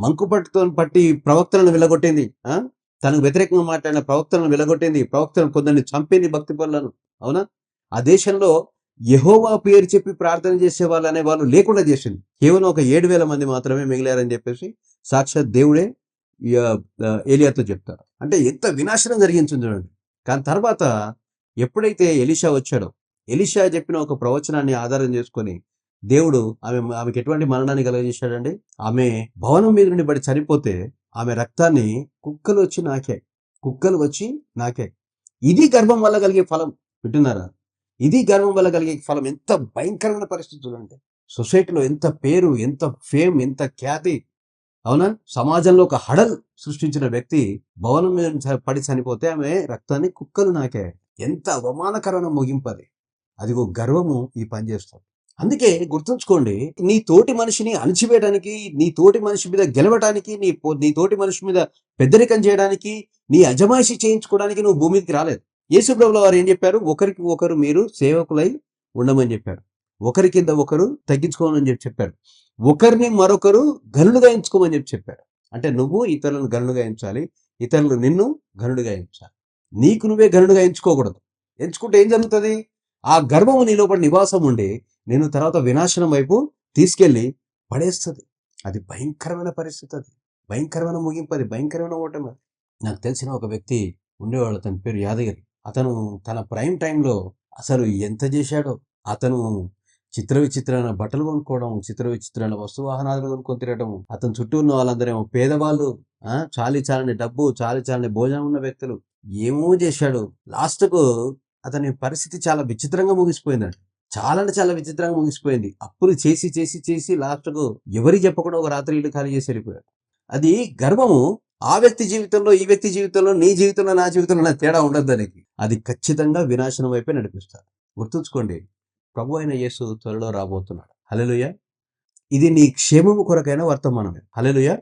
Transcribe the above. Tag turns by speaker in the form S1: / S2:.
S1: మంకుపట్టుతో పట్టి ప్రవక్తలను వెలగొట్టింది ఆ? తనకు వ్యతిరేకంగా మాట్లాడిన ప్రవక్తలను వెలగొట్టింది ప్రవక్తలను కొందరిని చంపింది భక్తి పనులను అవునా? ఆ దేశంలో యహోవా పేరు చెప్పి ప్రార్థన చేసే వాళ్ళు అనే వాళ్ళు లేకుండా చేసింది. కేవలం ఒక ఏడు వేల మంది మాత్రమే మిగిలారని చెప్పేసి సాక్షాత్ దేవుడే ఏలియాతో చెప్తారు. అంటే ఎంత వినాశనం జరిగించింది చూడండి. కానీ తర్వాత ఎప్పుడైతే ఎలిషా వచ్చాడో ఎలిషా చెప్పిన ఒక ప్రవచనాన్ని ఆధారం చేసుకొని దేవుడు ఆమె ఆమెకి ఎటువంటి మరణాన్ని కలగజేశాడండి? ఆమె భవనం మీద నుండి పడి చనిపోతే ఆమె రక్తాన్ని కుక్కలు వచ్చి నాకే కుక్కలు వచ్చి నాకే. ఇది గర్భం వల్ల కలిగే ఫలం వింటున్నారా? ఇది గర్భం వల్ల కలిగే ఫలం. ఎంత భయంకరమైన పరిస్థితులు అంటే సొసైటీలో ఎంత పేరు ఎంత ఫేమ్ ఎంత ఖ్యాతి. అవునా? సమాజంలో ఒక హడల్ సృష్టించిన వ్యక్తి భవనం మీద పడి చనిపోతే ఆమె రక్తాన్ని కుక్కలు నాకే. ఎంత అవమానకరమైన ముగింపది అదిగో గర్వము ఈ పని చేస్తుంది. అందుకే గుర్తుంచుకోండి నీ తోటి మనిషిని అణిచివేయడానికి నీ తోటి మనిషి మీద గెలవటానికి నీ పో- నీ తోటి మనిషి మీద పెద్దరికం చేయడానికి నీ అజమాయిషి చేయించుకోవడానికి నువ్వు భూమి రాలేదు. యేసుప్రభుల వారు ఏం చెప్పారు? ఒకరికి ఒకరు మీరు సేవకులై ఉండమని చెప్పారు. ఒకరి కింద ఒకరు తగ్గించుకోమని చెప్పి చెప్పారు. ఒకరిని మరొకరు గనులుగా ఎంచుకోమని చెప్పి చెప్పారు. అంటే నువ్వు ఇతరులను గనులుగా ఎంచాలి ఇతరులు నిన్ను గనుడుగా ఎంచాలి. నీకు నువ్వే గనుడుగా ఎంచుకోకూడదు. ఎంచుకుంటే ఏం జరుగుతుంది? ఆ గర్వము నీ లోపల నివాసం ఉండి నేను తర్వాత వినాశనం వైపు తీసుకెళ్ళి పడేస్తుంది. అది భయంకరమైన పరిస్థితి అది. భయంకరమైన ముగింపు అది. భయంకరమైన ఓటమి అది. నాకు తెలిసిన ఒక వ్యక్తి ఉండేవాడు తన పేరు యాదగిరి. అతను తన ప్రైమ్ టైంలో అసలు ఎంత చేశాడో అతను చిత్ర విచిత్రమైన బట్టలు కొనుక్కోవడం చిత్ర విచిత్రమైన వస్తు వాహనాలు కొనుక్కొని తిరగడం అతని చుట్టూ ఉన్న వాళ్ళందరేమో పేదవాళ్ళు చాలి చాలని డబ్బు చాలి చాలని భోజనం ఉన్న వ్యక్తులు ఏమో చేశాడు. లాస్ట్కు అతని పరిస్థితి చాలా విచిత్రంగా ముగిసిపోయిందండి. చాలా అంటే చాలా విచిత్రంగా ముగిసిపోయింది. అప్పులు చేసి చేసి చేసి లాస్ట్కు ఎవరి చెప్పకుండా ఒక రాత్రి ఇల్లు ఖాళీ చేసి వెళ్ళిపోయాడు. అది గర్వము. ఆ వ్యక్తి జీవితంలో ఈ వ్యక్తి జీవితంలో నీ జీవితంలో నా జీవితంలో నా తేడా ఉండదు దానికి. అది ఖచ్చితంగా వినాశనం వైపే నడిపిస్తారు గుర్తుంచుకోండి. ప్రభు అయిన యేసు త్వరలో రాబోతున్నాడు. హలెలుయ ఇది నీ క్షేమము కొరకైన వర్తమానమే. హలెలుయ